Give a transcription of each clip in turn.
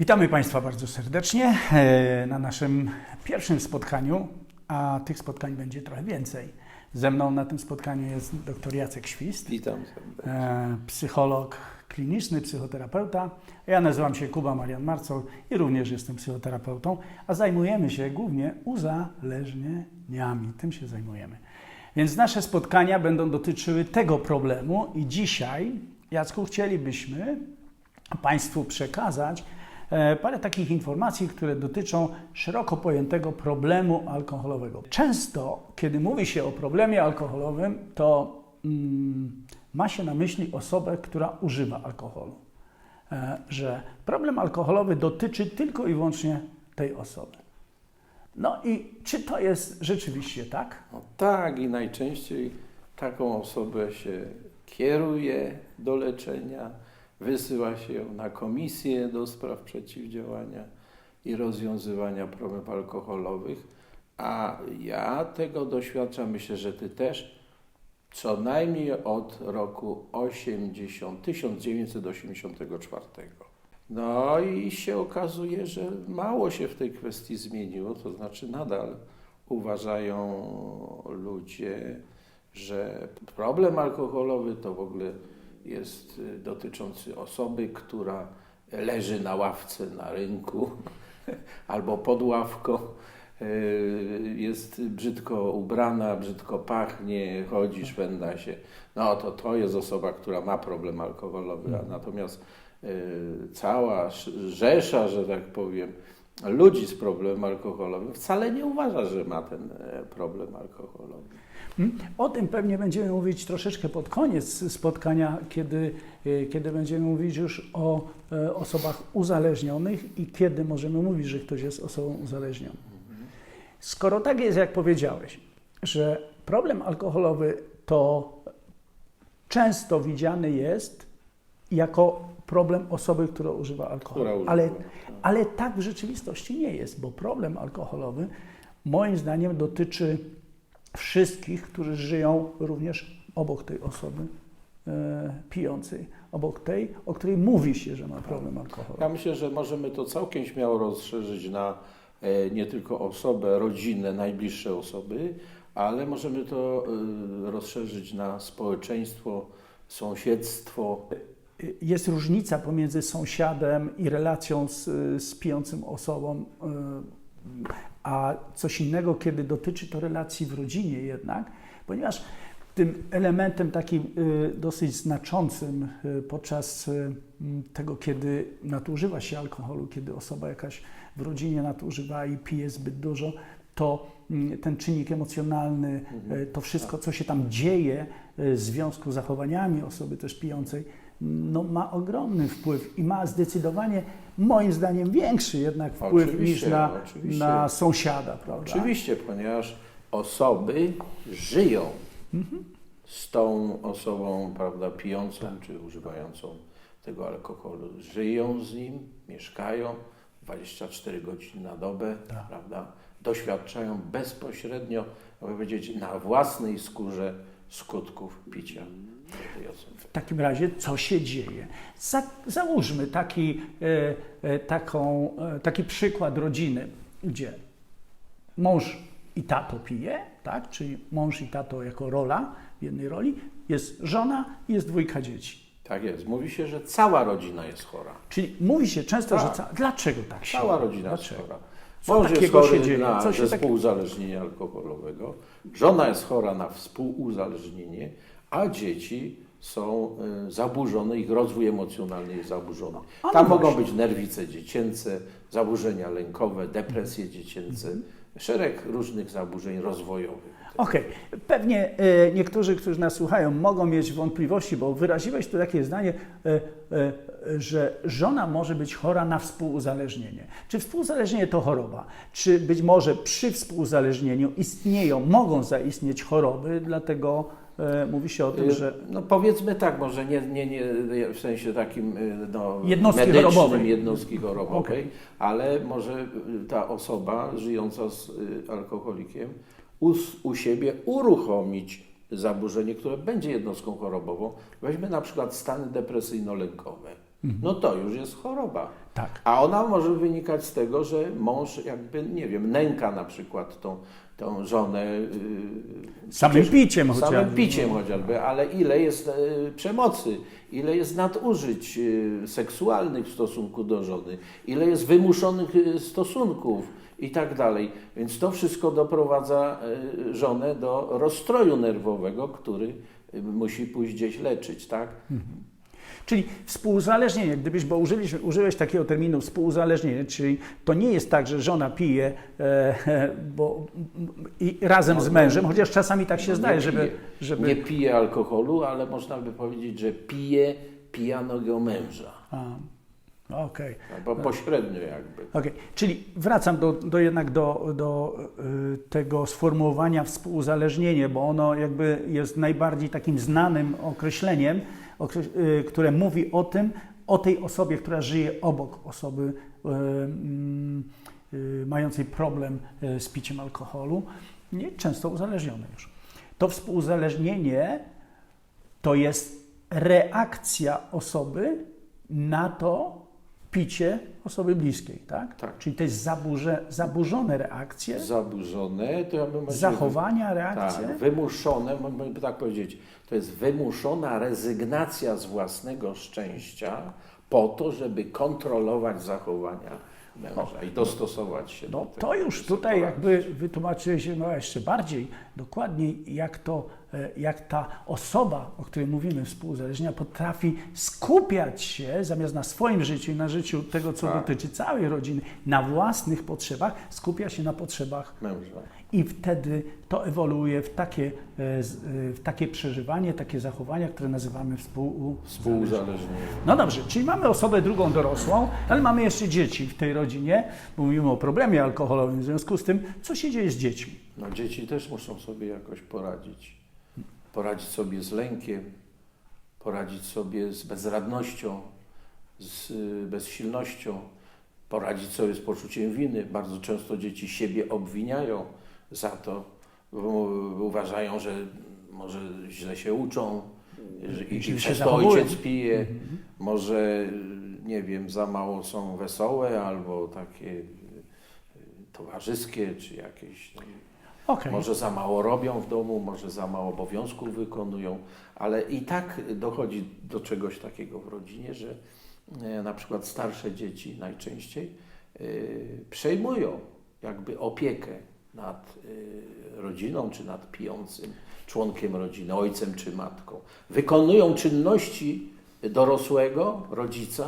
Witamy Państwa bardzo serdecznie e, na naszym pierwszym spotkaniu, a tych spotkań będzie trochę więcej. Ze mną na tym spotkaniu jest dr Jacek Świst, Witam serdecznie. e, psycholog kliniczny, psychoterapeuta. Ja nazywam się Kuba Marian Marcol i również jestem psychoterapeutą, a zajmujemy się głównie uzależnieniami. Tym się zajmujemy. Więc nasze spotkania będą dotyczyły tego problemu i dzisiaj, Jacku, chcielibyśmy Państwu przekazać parę takich informacji, które dotyczą szeroko pojętego problemu alkoholowego. Często, kiedy mówi się o problemie alkoholowym, to mm, ma się na myśli osobę, która używa alkoholu. E, że problem alkoholowy dotyczy tylko i wyłącznie tej osoby. No i czy to jest rzeczywiście tak? No tak i najczęściej taką osobę się kieruje do leczenia, wysyła się ją na komisję do spraw przeciwdziałania i rozwiązywania problemów alkoholowych, a ja tego doświadczam, myślę, że Ty też, co najmniej od roku 80, 1984. No i się okazuje, że mało się w tej kwestii zmieniło, to znaczy nadal uważają ludzie, że problem alkoholowy to w ogóle jest y, dotyczący osoby, która leży na ławce na rynku albo pod ławką, y, jest brzydko ubrana, brzydko pachnie, chodzi, szwenda się. No to to jest osoba, która ma problem alkoholowy, a natomiast y, cała sz- rzesza, że tak powiem, ludzi z problemem alkoholowym wcale nie uważa, że ma ten e, problem alkoholowy. Hmm? O tym pewnie będziemy mówić troszeczkę pod koniec spotkania, kiedy, e, kiedy będziemy mówić już o e, osobach uzależnionych i kiedy możemy mówić, że ktoś jest osobą uzależnioną. Skoro tak jest, jak powiedziałeś, że problem alkoholowy to często widziany jest jako problem osoby, która używa alkoholu. Która używa, ale, tak. ale tak w rzeczywistości nie jest, bo problem alkoholowy moim zdaniem dotyczy wszystkich, którzy żyją również obok tej osoby e, pijącej, obok tej, o której mówi się, że ma problem alkoholowy. Ja myślę, że możemy to całkiem śmiało rozszerzyć na e, nie tylko osobę, rodzinę, najbliższe osoby, ale możemy to e, rozszerzyć na społeczeństwo, sąsiedztwo. Jest różnica pomiędzy sąsiadem i relacją z, z pijącym osobą, y, a coś innego, kiedy dotyczy to relacji w rodzinie jednak, ponieważ tym elementem takim y, dosyć znaczącym y, podczas tego, kiedy nadużywa się alkoholu, kiedy osoba jakaś w rodzinie nadużywa i pije zbyt dużo, to ten czynnik emocjonalny, to wszystko, co się tam dzieje y, w związku z zachowaniami osoby też pijącej, no, ma ogromny wpływ i ma zdecydowanie, moim zdaniem, większy jednak wpływ niż Oczywiście, na, oczywiście. na sąsiada, prawda? Oczywiście, ponieważ osoby żyją z tą osobą, prawda, pijącą czy używającą tego alkoholu. Żyją z nim, mieszkają 24 godziny na dobę, Tak. prawda? Doświadczają bezpośrednio, mogę powiedzieć, na własnej skórze skutków picia osoby. W takim razie, co się dzieje? Za, załóżmy taki, e, e, taką, e, taki przykład rodziny, gdzie mąż i tato pije, tak? czyli mąż i tato jako rola w jednej roli, jest żona i jest dwójka dzieci. Tak jest. Mówi się, że cała rodzina jest chora. Czyli mówi się często, Tak. że ca- dlaczego tak się Cała rodzina jest Dlaczego? chora. Co Mąż jest chory się dzieje? na Co się zespół tak- uzależnienia alkoholowego, żona jest chora na współuzależnienie, a dzieci są y, zaburzone, ich rozwój emocjonalny jest zaburzony. No Tam mogą właśnie. być nerwice dziecięce, zaburzenia lękowe, depresje dziecięce, szereg różnych zaburzeń rozwojowych. Okej, pewnie e, niektórzy, którzy nas słuchają, mogą mieć wątpliwości, bo wyraziłeś tu takie zdanie, e, że żona może być chora na współuzależnienie. Czy współuzależnienie to choroba? Czy być może przy współuzależnieniu istnieją, mogą zaistnieć choroby, dlatego mówi się o tym, Y, że No powiedzmy tak, może nie, nie, nie w sensie takim y, no, Jednostki medycznym, chorobowej. jednostki chorobowej, Okej. ale może ta osoba żyjąca z alkoholikiem u, u siebie uruchomić zaburzenie, które będzie jednostką chorobową. Weźmy na przykład stany depresyjno-lękowe. No to już jest choroba. Tak. A ona może wynikać z tego, że mąż jakby, nie wiem, nęka na przykład tą, tą żonę. yy, Samym przecież- piciem chociażby. Samym piciem chociażby, ale ile jest e, przemocy, ile jest nadużyć e, seksualnych w stosunku do żony, ile jest wymuszonych e, stosunków i tak dalej. Więc to wszystko doprowadza żonę do rozstroju nerwowego, który musi pójść gdzieś leczyć, tak? Czyli współuzależnienie, gdybyś, bo użyłeś, użyłeś takiego terminu współuzależnienie, czyli to nie jest tak, że żona pije e, bo, i razem z mężem, chociaż czasami tak się No, zdaje, żeby, pije. żeby... Nie pije alkoholu, ale można by powiedzieć, że pije pijanego męża. A, Okej. Albo pośrednio jakby. Okej, czyli wracam do, do jednak do, do y, tego sformułowania współuzależnienie, bo ono jakby jest najbardziej takim znanym określeniem, okreś- które mówi o tym, o tej osobie, która żyje obok osoby y, mm, y, mającej problem y, z piciem alkoholu, często uzależnionej już. To współuzależnienie to jest reakcja osoby na to picie osoby bliskiej, tak? Tak. Czyli to jest zaburze, zaburzone reakcje, Zaburzone, to ja bym zachowania, reakcje. Tak, wymuszone, mógłbym tak powiedzieć, to jest wymuszona rezygnacja z własnego szczęścia po to, żeby kontrolować zachowania męża i dostosować się No do tego. to już tutaj sytuacji. jakby wytłumaczyłeś no, jeszcze bardziej dokładniej, jak, to, jak ta osoba, o której mówimy, współuzależnienia, potrafi skupiać się zamiast na swoim życiu i na życiu tego, co Tak. dotyczy całej rodziny, na własnych potrzebach, skupia się na potrzebach Męża. I wtedy to ewoluuje w takie, e, e, w takie przeżywanie, takie zachowania, które nazywamy współuzależnieniem. Współuzależnienie. No dobrze, czyli mamy osobę drugą dorosłą, ale mamy jeszcze dzieci w tej rodzinie, bo mówimy o problemie alkoholowym, w związku z tym, co się dzieje z dziećmi? No dzieci też muszą sobie jakoś poradzić. Poradzić sobie z lękiem, poradzić sobie z bezradnością, z y, bezsilnością, poradzić sobie z poczuciem winy. Bardzo często dzieci siebie obwiniają za to, bo uważają, że może źle się uczą, że i, i przez to ojciec pije, może y, nie wiem, za mało są wesołe albo takie y, y, towarzyskie czy jakieś. Okej, może za mało robią w domu, może za mało obowiązków wykonują, ale i tak dochodzi do czegoś takiego w rodzinie, że e, na przykład starsze dzieci najczęściej e, przejmują jakby opiekę nad e, rodziną czy nad pijącym członkiem rodziny, ojcem czy matką. Wykonują czynności dorosłego rodzica,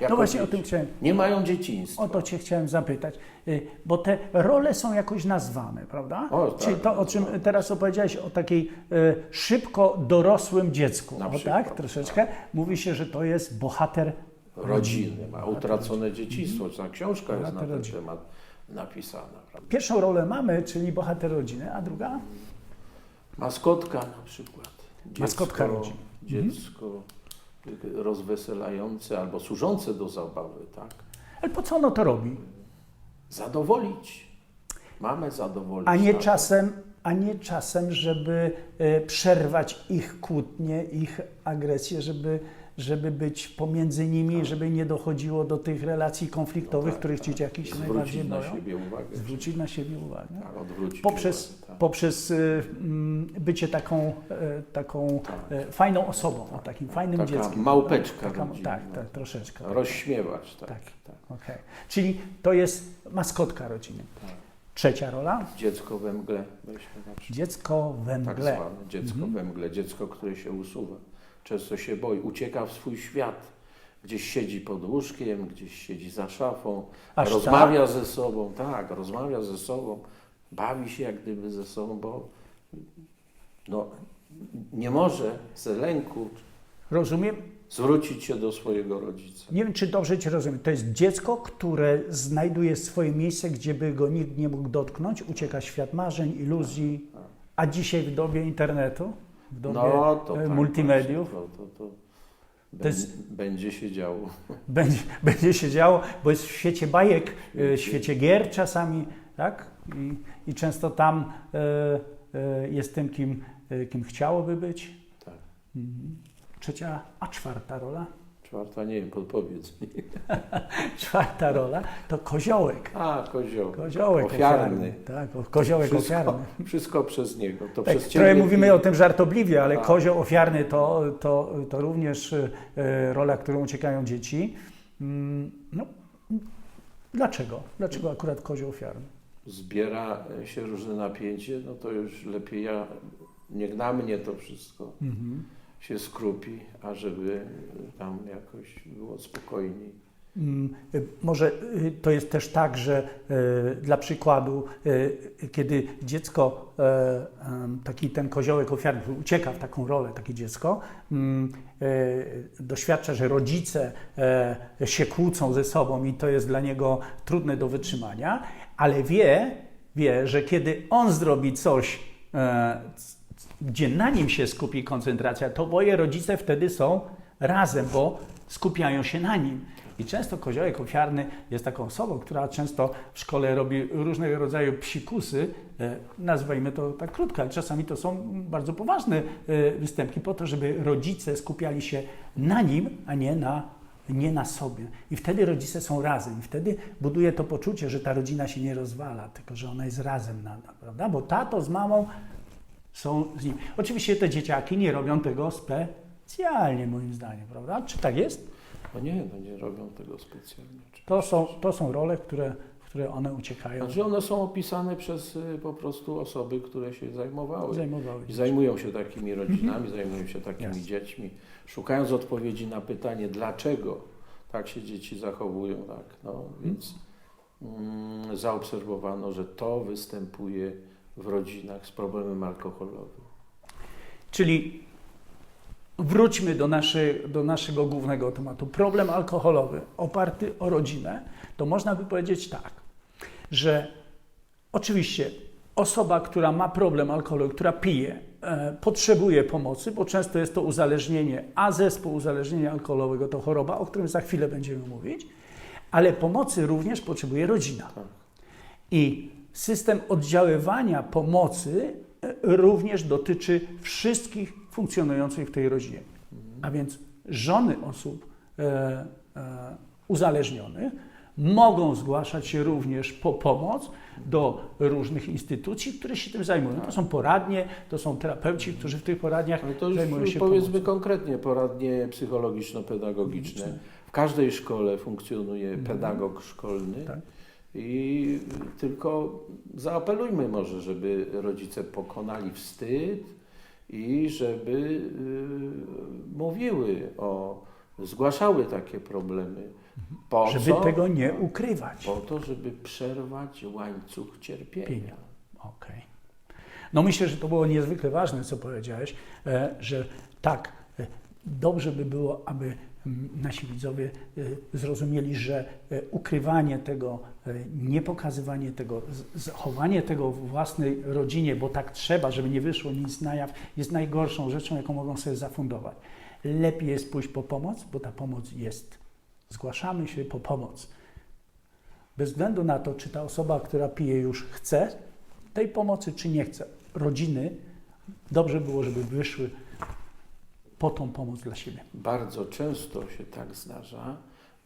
tak? no właśnie o dzieci. tym chciałem, Nie mają dzieciństwa. o to Cię chciałem zapytać, y, bo te role są jakoś nazwane, prawda? O, tak, Czyli to, o czym no. teraz opowiedziałeś, o takiej y, szybko dorosłym dziecku, Na o przykład, tak, troszeczkę, mówi się, że to jest bohater rodziny, ma utracone dzieciństwo. Ta książka jest na ten rodziny. temat napisana. Prawda? Pierwszą rolę mamy, czyli bohater rodziny, a druga? Maskotka na przykład. Dziecko, Maskotka rodziny. Dziecko rozweselające albo służące do zabawy, tak? Ale po co ono to robi? Zadowolić. Mamę zadowolić. A nie tak? czasem, a nie czasem, żeby e, przerwać ich kłótnie, ich agresję, żeby, żeby być pomiędzy nimi, żeby nie dochodziło do tych relacji konfliktowych, tak, których tak. dzieciaki się najbardziej Zwrócić na boją. siebie uwagę. Zwrócić na siebie uwagę. Tak, odwrócić Poprzez, uwagę, tak. poprzez e, mm, bycie taką, e, taką Tak. e, fajną osobą, o takim fajnym Taka dzieckiem. małpeczka Taka, rodzinna. tak, tak, troszeczkę. Rozśmiewać, tak. Tak. tak. Okej. Czyli to jest maskotka rodziny. tak. Trzecia rola, Dziecko we mgle, dziecko we Tak mgle. zwane dziecko Mhm. we mgle, dziecko, które się usuwa. Często się boi, ucieka w swój świat. Gdzieś siedzi pod łóżkiem, gdzieś siedzi za szafą, Aż rozmawia ze sobą, tak, rozmawia ze sobą, bawi się jak gdyby ze sobą, bo no, nie może ze lęku Rozumiem, zwrócić się do swojego rodzica. Nie wiem, czy dobrze Cię rozumiem. To jest dziecko, które znajduje swoje miejsce, gdzie by go nikt nie mógł dotknąć, ucieka świat marzeń, iluzji, a dzisiaj w dobie internetu, w dobie No to e, tak, multimediów, właśnie, To, to, to To jest- będzie, się działo. będzie, będzie się działo, bo jest w świecie bajek, e, w świecie gier czasami, tak? I, i często tam e, jest tym, kim, kim chciałoby być. Tak. Mhm. Trzecia, a czwarta rola? Czwarta, nie wiem, podpowiedz mi. Czwarta rola to koziołek. A, kozioł. Koziołek Ofiarny. Tak, o- koziołek Wszystko, ofiarny. wszystko przez niego. To Tak, przez trochę ciebie mówimy o tym żartobliwie, ale Tak. kozioł ofiarny to, to, to również e, rola, którą uciekają dzieci. Mm, No, dlaczego? Dlaczego akurat kozioł ofiarny? zbiera się różne napięcie, no to już lepiej ja, niech na mnie to wszystko Mhm. Się skrupi, ażeby tam jakoś było spokojniej. Mm, y, Może y, to jest też tak, że y, dla przykładu, kiedy dziecko, em, taki ten koziołek ofiarny, ucieka w taką rolę, takie dziecko, mm, y, doświadcza, że rodzice y, się kłócą ze sobą i to jest dla niego trudne do wytrzymania, ale wie, wie, że kiedy on zrobi coś, e, gdzie na nim się skupi koncentracja, to oboje rodzice wtedy są razem, bo skupiają się na nim. I często koziołek ofiarny jest taką osobą, która często w szkole robi różnego rodzaju psikusy, e, nazwijmy to tak krótko, ale czasami to są bardzo poważne e, występki po to, żeby rodzice skupiali się na nim, a nie na, nie na sobie. I wtedy rodzice są razem. I wtedy buduje to poczucie, że ta rodzina się nie rozwala, tylko że ona jest razem nadal, prawda? Bo tato z mamą są z nim. Oczywiście te dzieciaki nie robią tego specjalnie, moim zdaniem, prawda? Czy tak jest? No nie, no nie robią tego specjalnie. To są, to są role, które, w które one uciekają, Znaczy one są opisane przez y, po prostu osoby, które się zajmowały. zajmowały I się. zajmują się takimi rodzinami, zajmują się takimi Jasne. dziećmi, szukając odpowiedzi na pytanie, dlaczego tak się dzieci zachowują, tak, no więc mm, zaobserwowano, że to występuje w rodzinach z problemem alkoholowym. Czyli wróćmy do, naszej, do naszego głównego tematu. Problem alkoholowy oparty o rodzinę, to można by powiedzieć tak, że oczywiście osoba, która ma problem alkoholowy, która pije, e, potrzebuje pomocy, bo często jest to uzależnienie, a zespół uzależnienia alkoholowego to choroba, o którym za chwilę będziemy mówić, ale pomocy również potrzebuje rodzina. Tak. I system oddziaływania pomocy e, również dotyczy wszystkich funkcjonujących w tej rodzinie. A więc żony osób e, e, uzależnionych mogą zgłaszać się również po pomoc do różnych instytucji, które się tym zajmują. To są poradnie, to są terapeuci, którzy w tych poradniach Ale to zajmują już się powiedzmy pomocą. konkretnie, poradnie psychologiczno-pedagogiczne. W każdej szkole funkcjonuje pedagog szkolny Mhm. Tak. I tylko zaapelujmy może, żeby rodzice pokonali wstyd i żeby y, mówiły o, zgłaszały takie problemy. Po żeby co? tego nie ukrywać. Po to, żeby przerwać łańcuch cierpienia. Pienia. Okej. No myślę, że to było niezwykle ważne, co powiedziałeś, e, że tak, dobrze by było, aby mm, nasi widzowie e, zrozumieli, że e, ukrywanie tego, e, niepokazywanie tego, zachowanie tego w własnej rodzinie, bo tak trzeba, żeby nie wyszło nic na jaw, jest najgorszą rzeczą, jaką mogą sobie zafundować. Lepiej jest pójść po pomoc, bo ta pomoc jest. Zgłaszamy się po pomoc. Bez względu na to, czy ta osoba, która pije, już chce tej pomocy, czy nie chce. Rodziny, dobrze było, żeby wyszły po tą pomoc dla siebie. Bardzo często się tak zdarza,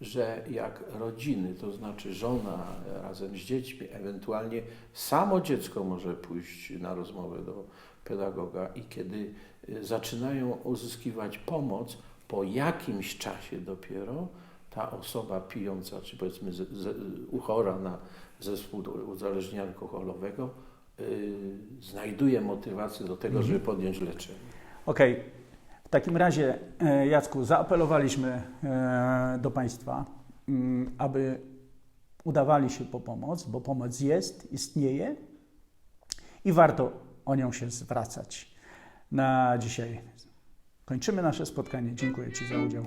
że jak rodziny, to znaczy żona razem z dziećmi, ewentualnie samo dziecko może pójść na rozmowę do pedagoga i kiedy y, zaczynają uzyskiwać pomoc, po jakimś czasie dopiero ta osoba pijąca, czy powiedzmy z, z, uchora na zespół uzależnienia alkoholowego, y, znajduje motywację do tego, żeby podjąć leczenie. Okej, w takim razie, e, Jacku, zaapelowaliśmy e, do Państwa, mm, aby udawali się po pomoc, bo pomoc jest, istnieje i warto o nią się zwracać. Na dzisiaj kończymy nasze spotkanie. Dziękuję Ci za udział.